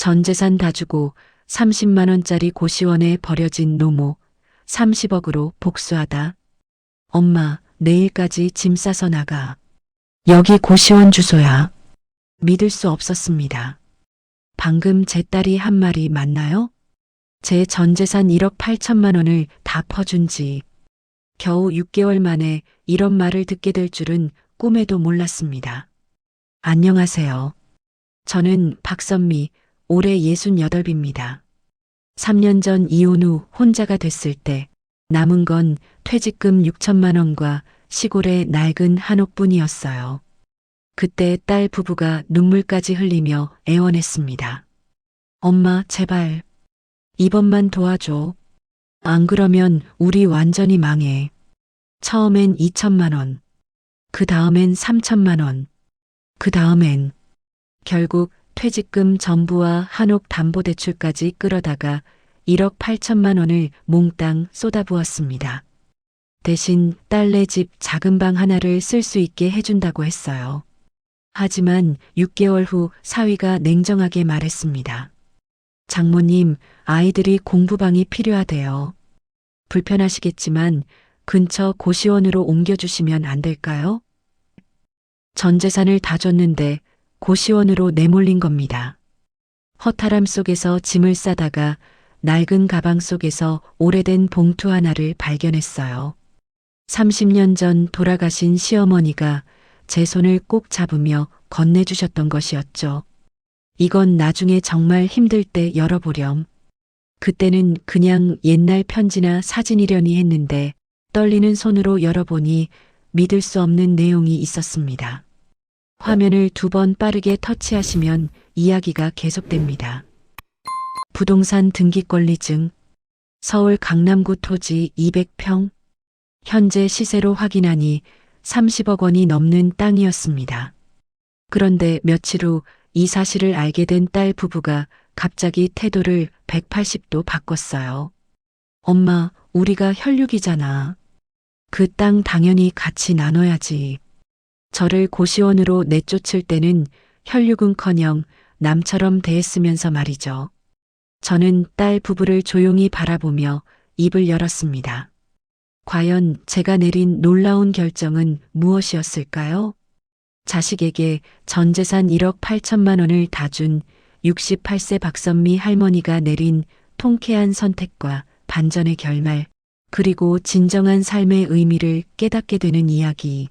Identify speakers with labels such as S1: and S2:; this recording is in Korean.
S1: 전 재산 다 주고 30만 원짜리 고시원에 버려진 노모 30억으로 복수하다. 엄마, 내일까지 짐 싸서 나가. 여기 고시원 주소야. 믿을 수 없었습니다. 방금 제 딸이 한 말이 맞나요? 제 전 재산 1억 8천만 원을 다 퍼준 지 겨우 6개월 만에 이런 말을 듣게 될 줄은 꿈에도 몰랐습니다. 안녕하세요. 저는 박선미, 올해 68입니다. 3년 전 이혼 후 혼자가 됐을 때 남은 건 퇴직금 6천만 원과 시골의 낡은 한옥뿐이었어요. 그때 딸 부부가 눈물까지 흘리며 애원했습니다. 엄마, 제발. 이번만 도와줘. 안 그러면 우리 완전히 망해. 처음엔 2천만 원. 그 다음엔 3천만 원. 그 다음엔 결국 퇴직금 전부와 한옥 담보대출까지 끌어다가 1억 8천만 원을 몽땅 쏟아부었습니다. 대신 딸네 집 작은 방 하나를 쓸 수 있게 해준다고 했어요. 하지만 6개월 후 사위가 냉정하게 말했습니다. 장모님, 아이들이 공부방이 필요하대요. 불편하시겠지만 근처 고시원으로 옮겨주시면 안 될까요? 전 재산을 다 줬는데 고시원으로 내몰린 겁니다. 허탈함 속에서 짐을 싸다가 낡은 가방 속에서 오래된 봉투 하나를 발견했어요. 30년 전 돌아가신 시어머니가 제 손을 꼭 잡으며 건네주셨던 것이었죠. 이건 나중에 정말 힘들 때 열어보렴. 그때는 그냥 옛날 편지나 사진이려니 했는데 떨리는 손으로 열어보니 믿을 수 없는 내용이 있었습니다. 화면을 두 번 빠르게 터치하시면 이야기가 계속됩니다. 부동산 등기권리증, 서울 강남구 토지 200평, 현재 시세로 확인하니 30억 원이 넘는 땅이었습니다. 그런데 며칠 후 이 사실을 알게 된 딸 부부가 갑자기 태도를 180도 바꿨어요. 엄마, 우리가 혈육이잖아. 그 땅 당연히 같이 나눠야지. 저를 고시원으로 내쫓을 때는 혈육은커녕 남처럼 대했으면서 말이죠. 저는 딸 부부를 조용히 바라보며 입을 열었습니다. 과연 제가 내린 놀라운 결정은 무엇이었을까요? 자식에게 전 재산 1억 8천만 원을 다 준 68세 박선미 할머니가 내린 통쾌한 선택과 반전의 결말, 그리고 진정한 삶의 의미를 깨닫게 되는 이야기.